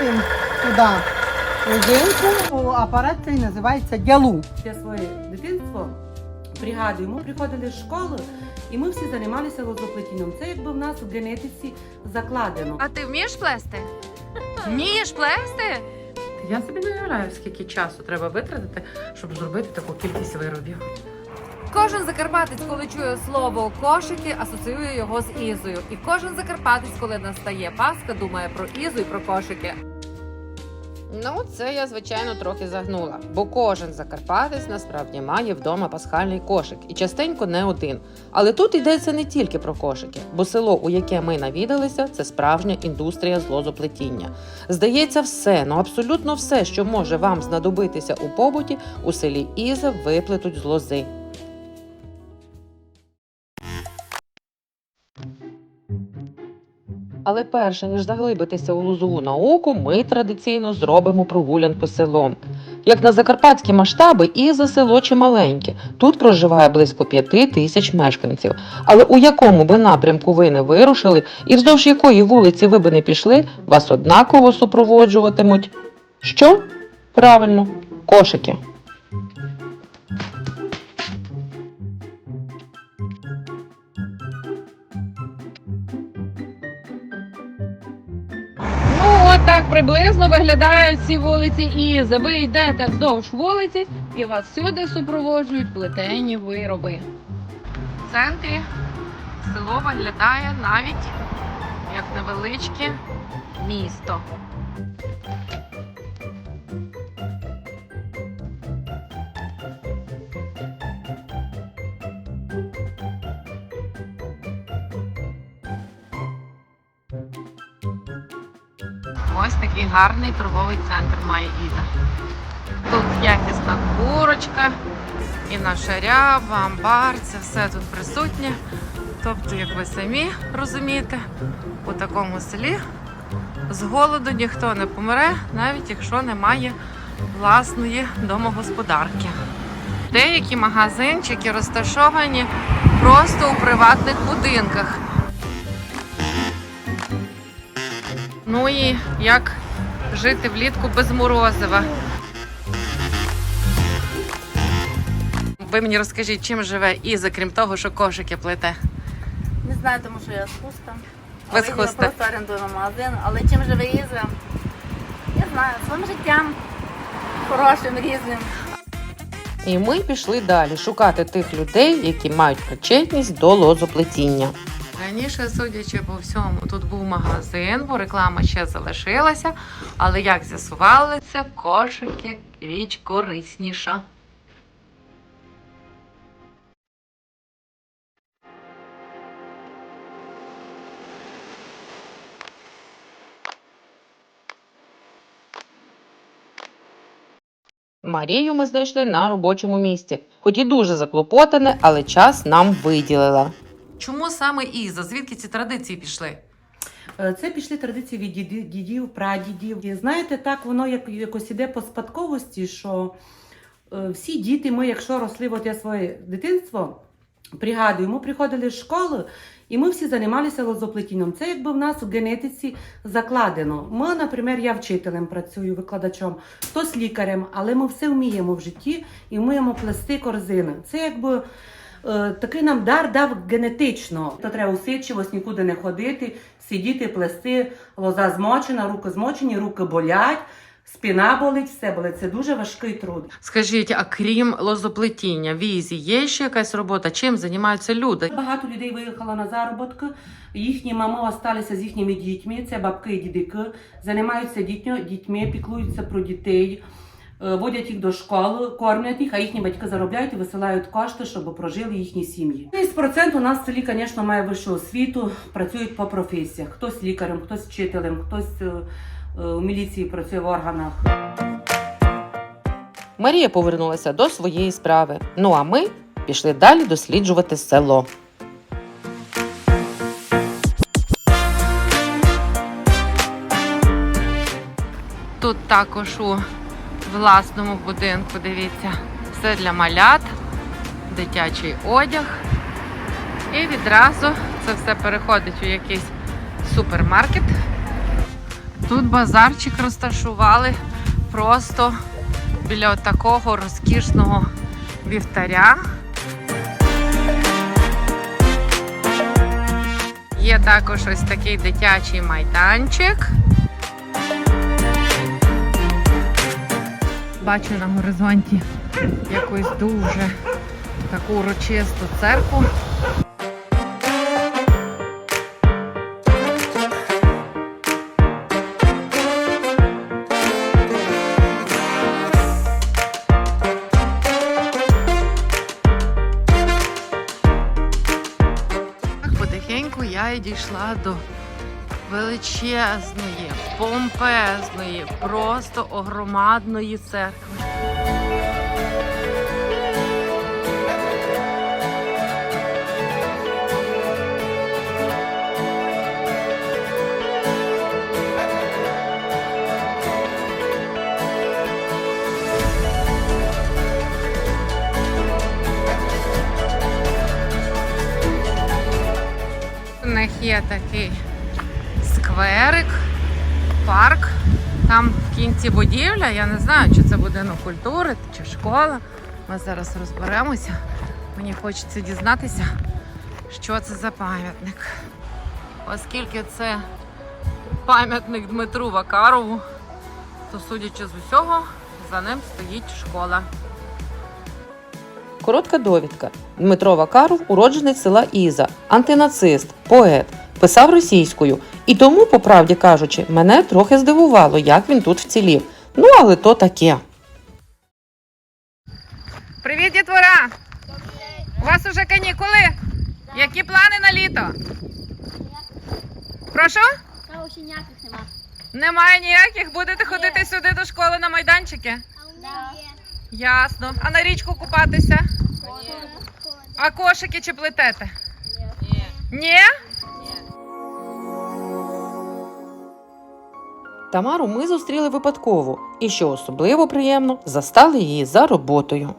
ставимо туди резинку, О, апарат цей називається дялу. Я своє дитинство пригадую, ми приходили з школи і ми всі займалися лозоплетінням. Це якби в нас в генетиці закладено. А ти вмієш плести? Вмієш плести? Я собі не уявляю, скільки часу треба витратити, щоб зробити таку кількість виробів. Кожен закарпатець, коли чує слово кошики, асоціює його з Ізою. І кожен закарпатець, коли настає Пасха, думає про Ізу і про кошики. Ну, це я, звичайно, трохи загнула, бо кожен закарпатець насправді має вдома пасхальний кошик і частенько не один. Але тут йдеться не тільки про кошики, бо село, у яке ми навідалися, це справжня індустрія з лозоплетіння. Здається, все, ну абсолютно все, що може вам знадобитися у побуті, у селі Іза виплетуть з лози. Але перше ніж заглибитися у лозову науку, ми традиційно зробимо прогулянку селом. Як на закарпатські масштаби, і за село чималеньке. Тут проживає близько п'яти тисяч мешканців. Але у якому би напрямку ви не вирушили, і вздовж якої вулиці ви би не пішли, вас однаково супроводжуватимуть. Що? Правильно, кошики. Так приблизно виглядають ці вулиці Ізи. Ви йдете вздовж вулиці і вас всюди супроводжують плетені вироби. В центрі село виглядає навіть як невеличке місто. Ось такий гарний торговий центр має Іда. Тут якісна курочка, і наша ряба, амбар, це все тут присутнє. Тобто, як ви самі розумієте, у такому селі з голоду ніхто не помре, навіть якщо немає власної домогосподарки. Деякі магазинчики розташовані просто у приватних будинках. Ну і як жити влітку без морозива. Ви мені розкажіть, чим живе Іза, крім того, що кошики плете. Не знаю, тому що я з хуста. Ви з Але хуста. Я просто орендую магазин, але чим живе Ізра? Я знаю, своїм життям хорошим, різним. І ми пішли далі шукати тих людей, які мають причетність до лозоплетіння. Раніше, судячи по всьому, тут був магазин, бо реклама ще залишилася. Але як з'ясували, це кошики річ корисніша. Марію ми знайшли на робочому місці, хоч і дуже заклопотане, але час нам виділила. Чому саме Іза? Звідки ці традиції пішли? Е, Це пішли традиції від діді- дідів, прадідів. І знаєте, так воно як якось іде по спадковості, що е, всі діти, ми, якщо росли, от я своє дитинство пригадую, ми приходили з школи, і ми всі займалися лозоплетінням. Це якби в нас у генетиці закладено. Ми, наприклад, я вчителем працюю, викладачом, хтось лікарем, але ми все вміємо в житті і вміємо плести корзини. Це якби. Е, Такий нам дар дав генетично. То треба усидчивось, нікуди не ходити, сидіти, плести, лоза змочена, руки змочені, руки болять, спина болить, все болить. Це дуже важкий труд. Скажіть, а крім лозоплетіння, візі, є ще якась робота? Чим займаються люди? Багато людей виїхало на заробітки. Їхні мами залишилися з їхніми дітьми. Це бабки і дідики. Займаються дітьми, дітьми, піклуються про дітей, водять їх до школи, кормлять їх, а їхні батьки заробляють і висилають кошти, щоб прожили їхні сім'ї. 30% у нас в селі, звісно, має вищу освіту, працюють по професіях. Хтось лікарем, хтось вчителем, хтось е, е, у міліції працює в органах. Марія повернулася до своєї справи. Ну а ми пішли далі досліджувати село. Тут також у власному будинку, дивіться, все для малят, дитячий одяг. І відразу це все переходить у якийсь супермаркет. Тут базарчик розташували просто біля такого розкішного вівтаря. Є також ось такий дитячий майданчик. Бачу на горизонті якусь дуже таку урочисту церкву. Потихеньку я дійшла до величезної, помпезної, просто огромадної церкви. У них є такий скверик, парк. Там в кінці будівля. Я не знаю, чи це будинок культури чи школа. Ми зараз розберемося. Мені хочеться дізнатися, що це за пам'ятник. Оскільки це пам'ятник Дмитру Вакарову, то судячи з усього, за ним стоїть школа. Коротка довідка. Дмитро Вакаров уродженець села Іза, антинацист, поет, писав російською. І тому, по правді кажучи, мене трохи здивувало, як він тут вцілів. Ну, але то таке. Привіт, дітвора! У вас уже канікули? Які плани на літо? Прошу? Та ще ніяких нема. Немає ніяких. Будете ходити сюди до школи на майданчики? А у є. Ясно. А на річку купатися? А кошики чи плетете? Ні. Ні? Тамару ми зустріли випадково, і що особливо приємно, застали її за роботою.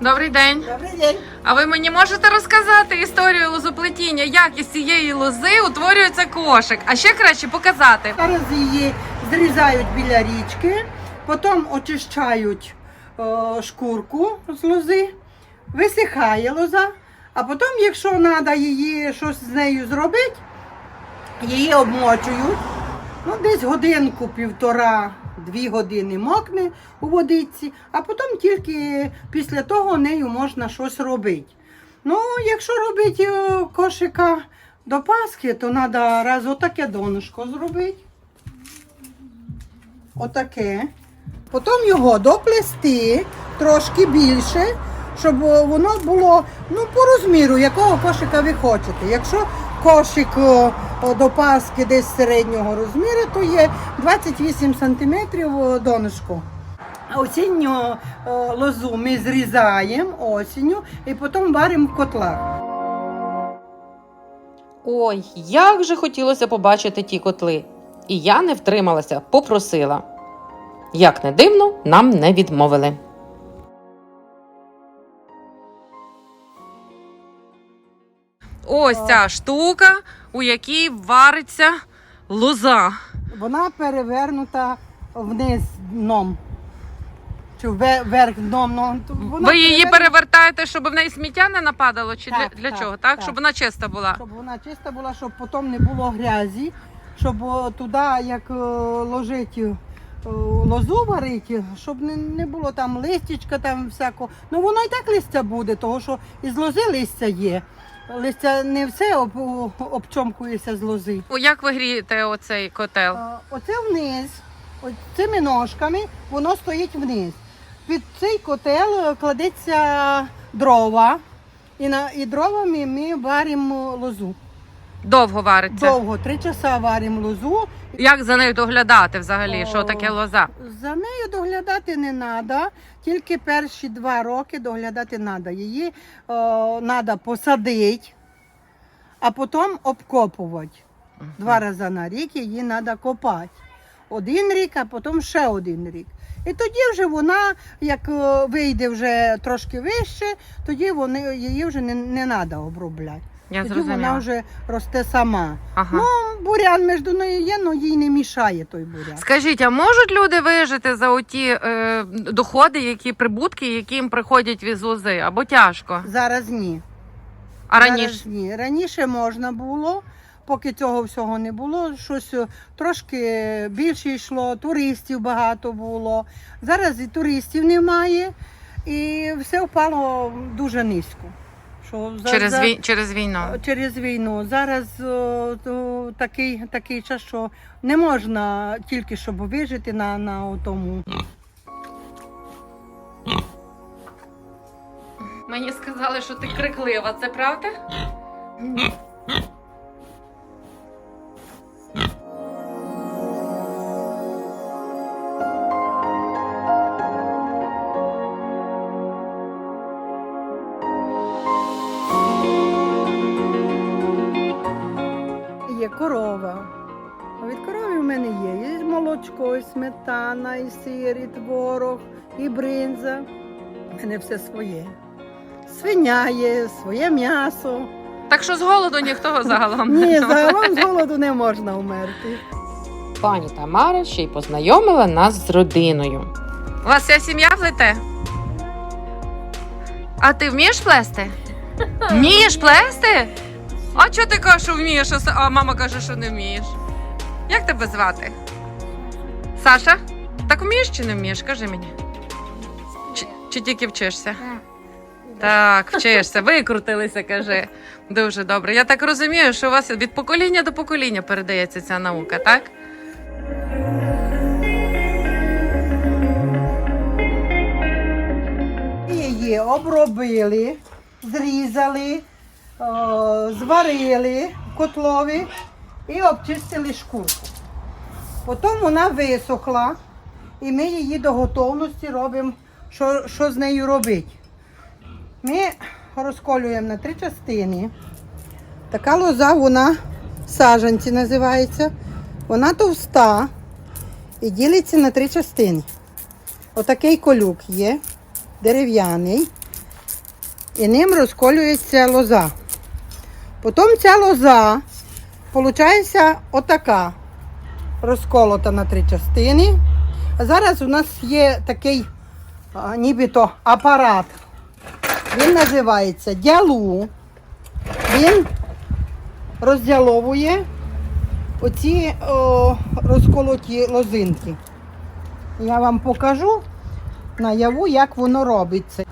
Добрий день. Добрий день. А ви мені можете розказати історію лозоплетіння, як із цієї лози утворюється кошик, а ще краще показати. Зараз її зрізають біля річки, потім очищають о, шкурку з лози, висихає лоза, а потім, якщо треба її щось з нею зробити, її обмочують. Ну, Десь годинку-півтора Дві години мокне у водиці, а потім тільки після того нею можна щось робити. Ну, Якщо робити е, кошика до Пасхи, то треба раз отаке донышко зробити. Отаке. Потім його доплести трошки більше, щоб е, воно було ну, по розміру, якого кошика ви хочете. Якщо кошик о, до Пасхи десь середнього розміру, то є 28 см донышко. Осінню о, лозу ми зрізаємо осінню і потім варимо в котлах. Ой, як же хотілося побачити ті котли. І я не втрималася, попросила. Як не дивно, нам не відмовили. Ось ця штука, у якій вариться лоза. Вона перевернута вниз дном. Чи вверх дном. Ну, то вона Ви її перевернута, перевертаєте, щоб в неї сміття не нападало, чи Так, для, для так, чого? Так? так. Щоб вона чиста була. Щоб вона чиста була, щоб потім не було грязі, щоб о, туди, як е, ложить е, лозу варити, щоб не, не було там листячка, там всякого. Ну воно і так листя буде, тому що із лози листя є. Листя не все об, обчомкується з лози. О, Як ви грієте оцей котел? А, Оце вниз, цими ножками воно стоїть вниз. Під цей котел кладеться дрова, і, на, і дровами ми варимо лозу. Довго вариться. Довго, три часа варимо лозу. Як за нею доглядати взагалі? Що таке лоза? За нею доглядати не треба, тільки перші два роки доглядати треба. Її треба посадити, а потім обкопувати. Два рази на рік її треба копати. Один рік, а потім ще один рік. І тоді вже вона, як вийде вже трошки вище, тоді вони, її вже не, не треба обробляти. Я тоді вона вже росте сама. Ага. Ну, бурян між нею є, але їй не мішає той бурян. Скажіть, а можуть люди вижити за оті е, доходи, які прибутки, які їм приходять від лози, або тяжко? Зараз ні. А Зараз раніше? ні. Раніше можна було, поки цього всього не було. Щось е, трошки більше йшло, туристів багато було. Зараз і туристів немає, і все впало дуже низько. Що за- Через, за- вій... через війну. Через війну. Зараз о, о, такий, такий час, що не можна тільки щоб вижити на, на тому. Мені сказали, що ти криклива, це правда? Є корова. А від корови в мене є. І молочко, і сметана, і сир, і творог, і бринза. У мене все своє. Свиня є, своє м'ясо. Так що з голоду ніхто загалом Ні, не загалом з голоду не можна вмерти. Пані Тамара ще й познайомила нас з родиною. У вас вся сім'я плете? А ти вмієш плести? Вмієш плести? А чого ти кажеш, що вмієш, а мама каже, що не вмієш? Як тебе звати? Саша? Так вмієш чи не вмієш? Кажи мені. Чи, чи тільки вчишся? Так, вчишся, викрутилися, кажи. Дуже добре. Я так розумію, що у вас від покоління до покоління передається ця наука, так? Її обробили, зрізали, зварили в котлові і обчистили шкурку. Потім вона висохла, і ми її до готовності робимо, що, що з нею робити. Ми розколюємо на три частини. Така лоза, вона саджанці називається. Вона товста і ділиться на три частини. Отакий колюк є дерев'яний, і ним розколюється лоза. Потім ця лоза, виходить, отака, розколота на три частини. Зараз у нас є такий нібито апарат. Він називається дялу. Він роздяловує оці о, розколоті лозинки. Я вам покажу наяву, як воно робиться.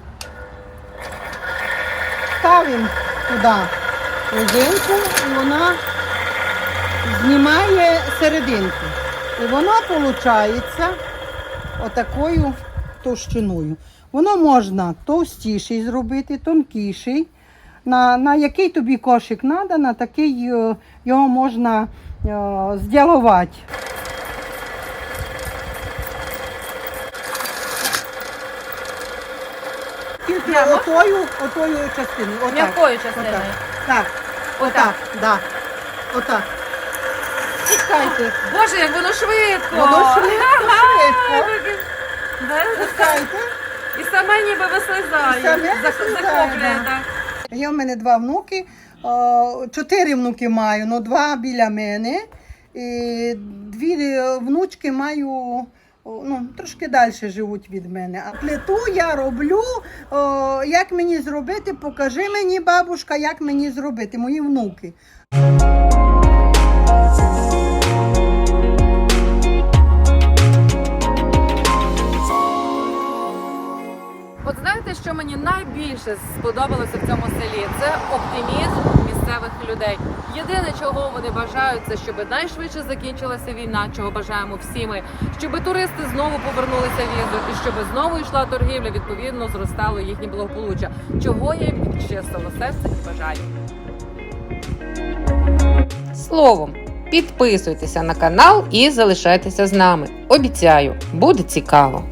Ставимо туди лозинку і вона знімає серединку. І вона виходить отакою товщиною. Воно можна товстіший зробити, тонкіший. На, на який тобі кошик треба, на такий е, його можна е, зділувати. Тільки отою, отою частиною. М'якою частиною. Так. Отак. Да. Отак. Пускайте. Боже, як воно швидко! Воно швидко, швидко. Пускайте. І саме ніби вислизає. І саме вислизає, захоплює, да. так. Є в мене два внуки. О, Чотири внуки маю, ну два біля мене. І дві е, внучки маю. Ну, трошки далі живуть від мене. А плиту я роблю. О, як мені зробити? Покажи мені, бабушка, як мені зробити, мої внуки. Що мені найбільше сподобалося в цьому селі? Це оптимізм місцевих людей. Єдине, чого вони бажають, це щоб найшвидше закінчилася війна, чого бажаємо всі ми, щоб туристи знову повернулися в візу і щоб знову йшла торгівля, відповідно зростало їхнє благополуччя. Чого я їм від чистого серця і бажаю. Словом, підписуйтеся на канал і залишайтеся з нами. Обіцяю, буде цікаво.